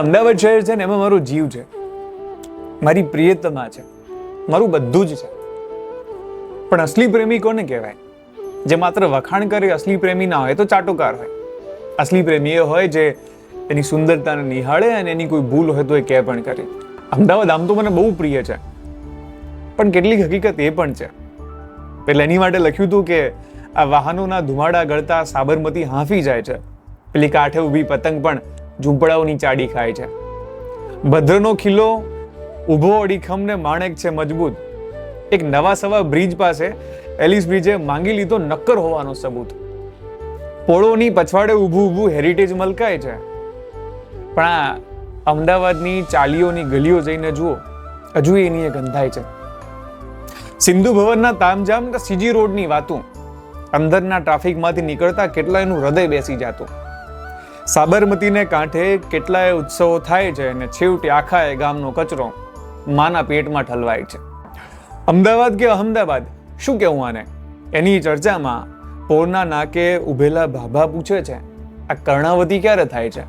અમદાવાદ શહેર છે ને એમાં મારો જીવ છે. મારી પ્રિયતમા છે. મારું બધું જ છે. પણ અસલી પ્રેમી કોને કહેવાય? જે માત્ર વખાણ કરે, અસલી પ્રેમી ના હોય તો ચાટોકાર હોય. અસલી પ્રેમી એ હોય જે એની સુંદરતાને નિહાળે અને એની કોઈ ભૂલ હોય તો એ કહે પણ કરે. અમદાવાદ આમ તો મને બહુ પ્રિય છે. પણ કેટલીક હકીકત એ પણ છે. એટલે એની માટે લખ્યું હતું કે આ વાહનોના ધુમાડા ગળતા સાબરમતી હાંફી જાય છે. પેલી કાંઠે ઊભી પતંગ પણ ઝૂંપડાઓની ચાડી ખાય છે. ભદ્રનો કિલ્લો ઊભો અડીખમ ને માણેક છે મજબૂત. એક નવા સવા બ્રિજ પાસે એલિસ બ્રિજે માંગી લીધો નક્કર હોવાનો સબૂત. પોળોની પછવાડે ઊભું ઊભું હેરિટેજ મલકાય છે. પણ આ અમદાવાદની ચાલીઓની ગલીઓ જઈને જુઓ, હજુ એની એ ગંધાય છે. સિંધુ ભવનના તામજામ કે સીજી રોડની વાતું. અંદરના ટ્રાફિકમાંથી નીકળતા કેટલા એનું હૃદય બેસી જાતું. સાબરમતીને કાંઠે કેટલાય ઉત્સવો થાય છે અને છેવટે આખા એ ગામનો કચરો માના પેટમાં ઠલવાય છે. અમદાવાદ કે અહમદાબાદ, શું કહેવું આને? એની ચર્ચામાં પોરના નાકે ઉભેલા ભાભા પૂછે છે, આ કર્ણાવતી ક્યારે થાય છે?